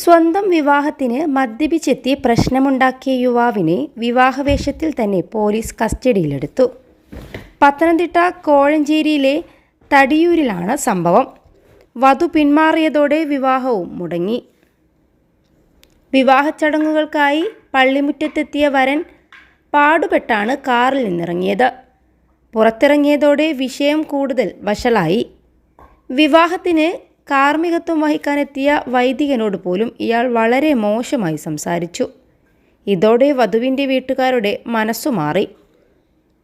സ്വന്തം വിവാഹത്തിന് മദ്യപിച്ചെത്തി പ്രശ്നമുണ്ടാക്കിയ യുവാവിനെ വിവാഹവേഷത്തിൽ തന്നെ പോലീസ് കസ്റ്റഡിയിലെടുത്തു. പത്തനംതിട്ട കോഴഞ്ചേരിയിലെ തടിയൂരിലാണ് സംഭവം. വധു പിന്മാറിയതോടെ വിവാഹവും മുടങ്ങി. വിവാഹ ചടങ്ങുകൾക്കായി പള്ളിമുറ്റത്തെത്തിയ വരൻ പാടുപെട്ടാണ് കാറിൽ നിന്നിറങ്ങിയത്. പുറത്തിറങ്ങിയതോടെ വിഷയം കൂടുതൽ വഷളായി. വിവാഹത്തിന് കാർമ്മികത്വം വഹിക്കാനെത്തിയ വൈദികനോട് പോലും ഇയാൾ വളരെ മോശമായി സംസാരിച്ചു. ഇതോടെ വധുവിന്റെ വീട്ടുകാരുടെ മനസ്സു മാറി.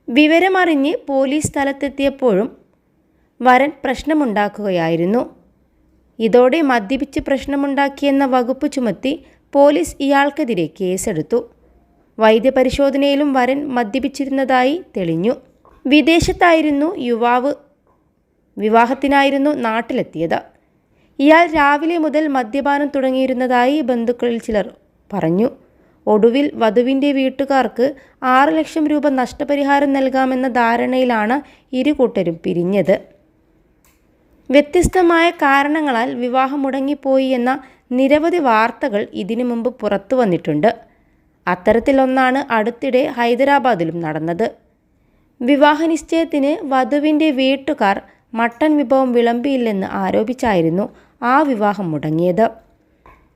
വിവരമറിഞ്ഞ് പോലീസ് സ്ഥലത്തെത്തിയപ്പോഴും വരൻ പ്രശ്നമുണ്ടാക്കുകയായിരുന്നു. ഇതോടെ മദ്യപിച്ച് പ്രശ്നമുണ്ടാക്കിയെന്ന വകുപ്പ് ചുമത്തി പോലീസ് ഇയാൾക്കെതിരെ കേസെടുത്തു. വൈദ്യപരിശോധനയിലും വരൻ മദ്യപിച്ചിരുന്നതായി തെളിഞ്ഞു. വിദേശത്തായിരുന്നു യുവാവ്. വിവാഹത്തിനായിരുന്നു നാട്ടിലെത്തിയത്. ഇയാൾ രാവിലെ മുതൽ മദ്യപാനം തുടങ്ങിയിരുന്നതായി ബന്ധുക്കളിൽ ചിലർ പറഞ്ഞു. ഒടുവിൽ വധുവിന്റെ വീട്ടുകാർക്ക് ആറ് ലക്ഷം രൂപ നഷ്ടപരിഹാരം നൽകാമെന്ന ധാരണയിലാണ് ഇരു കൂട്ടരും പിരിഞ്ഞത്. വ്യത്യസ്തമായ കാരണങ്ങളാൽ വിവാഹം മുടങ്ങിപ്പോയി എന്ന നിരവധി വാർത്തകൾ ഇതിനു മുമ്പ് പുറത്തു വന്നിട്ടുണ്ട്. അത്തരത്തിലൊന്നാണ് അടുത്തിടെ ഹൈദരാബാദിലും നടന്നത്. വിവാഹ നിശ്ചയത്തിന് വധുവിന്റെ വീട്ടുകാർ മട്ടൻ വിഭവം വിളമ്പിയില്ലെന്ന് ആരോപിച്ചായിരുന്നു ആ വിവാഹം മുടങ്ങിയത്.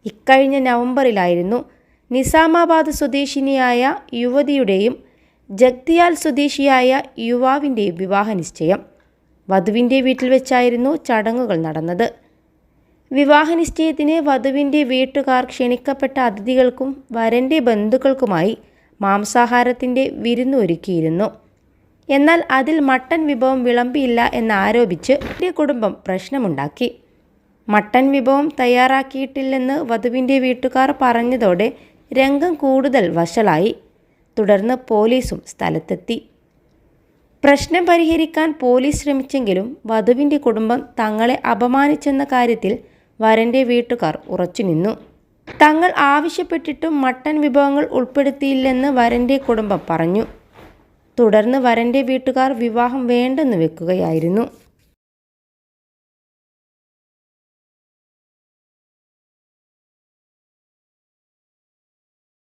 ഇക്കഴിഞ്ഞ നവംബറിലായിരുന്നു നിസാമാബാദ് സ്വദേശിനിയായ യുവതിയുടെയും ജഗ്തിയാൽ സ്വദേശിയായ യുവാവിന്റെയും വിവാഹ നിശ്ചയം വധുവിന്റെ വീട്ടിൽ വെച്ചായിരുന്നു ചടങ്ങുകൾ നടന്നത്. വിവാഹ നിശ്ചയത്തിന് വധുവിന്റെ വീട്ടുകാർ ക്ഷണിക്കപ്പെട്ട അതിഥികൾക്കും വരന്റെ ബന്ധുക്കൾക്കുമായി മാംസാഹാരത്തിന്റെ വിരുന്നൊരുക്കിയിരുന്നു എന്നാൽ അതിൽ മട്ടൻ വിഭവം വിളമ്പിയില്ല എന്നാരോപിച്ച് കുടുംബം പ്രശ്നമുണ്ടാക്കി. മട്ടൻ വിഭവം തയ്യാറാക്കിയിട്ടില്ലെന്ന് വധുവിന്റെ വീട്ടുകാർ പറഞ്ഞതോടെ രംഗം കൂടുതൽ വഷളായി. തുടർന്ന് പോലീസും സ്ഥലത്തെത്തി. പ്രശ്നം പരിഹരിക്കാൻ പോലീസ് ശ്രമിച്ചെങ്കിലും വധുവിന്റെ കുടുംബം തങ്ങളെ അപമാനിച്ചെന്ന കാര്യത്തിൽ വരന്റെ വീട്ടുകാർ ഉറച്ചുനിന്നു തങ്ങൾ ആവശ്യപ്പെട്ടിട്ടും മട്ടൻ വിഭവങ്ങൾ ഉൾപ്പെടുത്തിയില്ലെന്ന് വരന്റെ കുടുംബം പറഞ്ഞു. തുടർന്ന് വരന്റെ വീട്ടുകാർ വിവാഹം വേണ്ടെന്ന് വെക്കുകയായിരുന്നു.